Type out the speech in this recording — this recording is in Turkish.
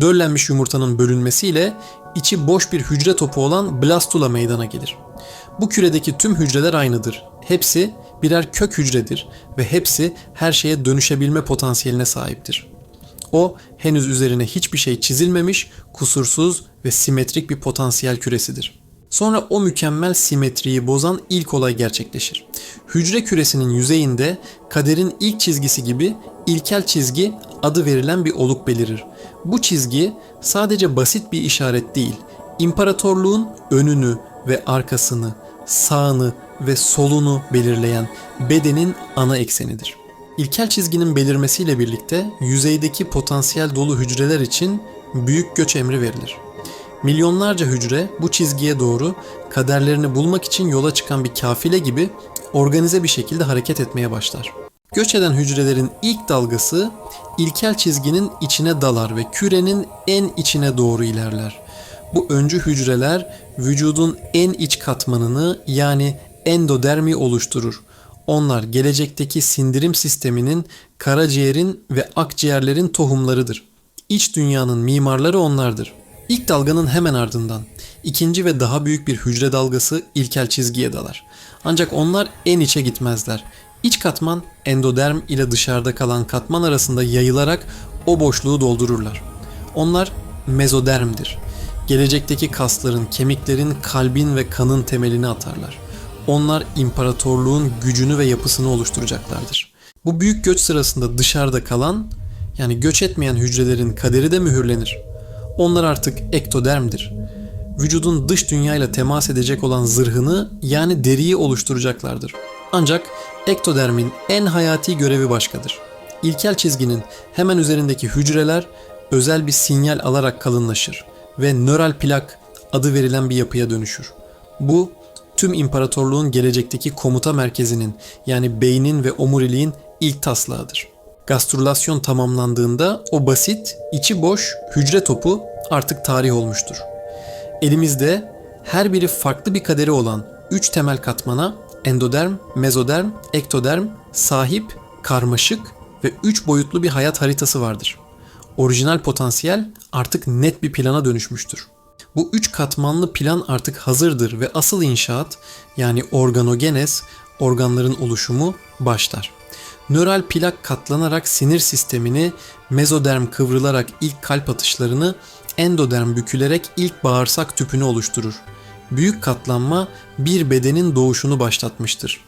Döllenmiş yumurtanın bölünmesiyle içi boş bir hücre topu olan blastula meydana gelir. Bu küredeki tüm hücreler aynıdır. Hepsi birer kök hücredir ve hepsi her şeye dönüşebilme potansiyeline sahiptir. O henüz üzerine hiçbir şey çizilmemiş, kusursuz ve simetrik bir potansiyel küresidir. Sonra o mükemmel simetriyi bozan ilk olay gerçekleşir. Hücre küresinin yüzeyinde kaderin ilk çizgisi gibi ilkel çizgi adı verilen bir oluk belirir. Bu çizgi sadece basit bir işaret değil, imparatorluğun önünü ve arkasını, sağını ve solunu belirleyen bedenin ana eksenidir. İlkel çizginin belirmesiyle birlikte yüzeydeki potansiyel dolu hücreler için büyük göç emri verilir. Milyonlarca hücre bu çizgiye doğru kaderlerini bulmak için yola çıkan bir kafile gibi organize bir şekilde hareket etmeye başlar. Göç eden hücrelerin ilk dalgası ilkel çizginin içine dalar ve kürenin en içine doğru ilerler. Bu öncü hücreler vücudun en iç katmanını yani endodermi oluşturur. Onlar gelecekteki sindirim sisteminin, karaciğerin ve akciğerlerin tohumlarıdır. İç dünyanın mimarları onlardır. İlk dalganın hemen ardından ikinci ve daha büyük bir hücre dalgası ilkel çizgiye dalar. Ancak onlar en içe gitmezler. İç katman endoderm ile dışarıda kalan katman arasında yayılarak o boşluğu doldururlar. Onlar mezodermdir. Gelecekteki kasların, kemiklerin, kalbin ve kanın temelini atarlar. Onlar imparatorluğun gücünü ve yapısını oluşturacaklardır. Bu büyük göç sırasında dışarıda kalan yani göç etmeyen hücrelerin kaderi de mühürlenir. Onlar artık ektodermdir. Vücudun dış dünyayla temas edecek olan zırhını yani deriyi oluşturacaklardır. Ancak ektodermin en hayati görevi başkadır. İlkel çizginin hemen üzerindeki hücreler özel bir sinyal alarak kalınlaşır ve nöral plak adı verilen bir yapıya dönüşür. Bu tüm imparatorluğun gelecekteki komuta merkezinin yani beynin ve omuriliğin ilk taslağıdır. Gastrülasyon tamamlandığında o basit, içi boş hücre topu artık tarih olmuştur. Elimizde her biri farklı bir kaderi olan 3 temel katmana endoderm, mezoderm, ektoderm sahip karmaşık ve 3 boyutlu bir hayat haritası vardır. Orijinal potansiyel artık net bir plana dönüşmüştür. Bu üç katmanlı plan artık hazırdır ve asıl inşaat yani organogenes, organların oluşumu başlar. Nöral plak katlanarak sinir sistemini, mezoderm kıvrılarak ilk kalp atışlarını, endoderm bükülerek ilk bağırsak tüpünü oluşturur. Büyük katlanma bir bedenin doğuşunu başlatmıştır.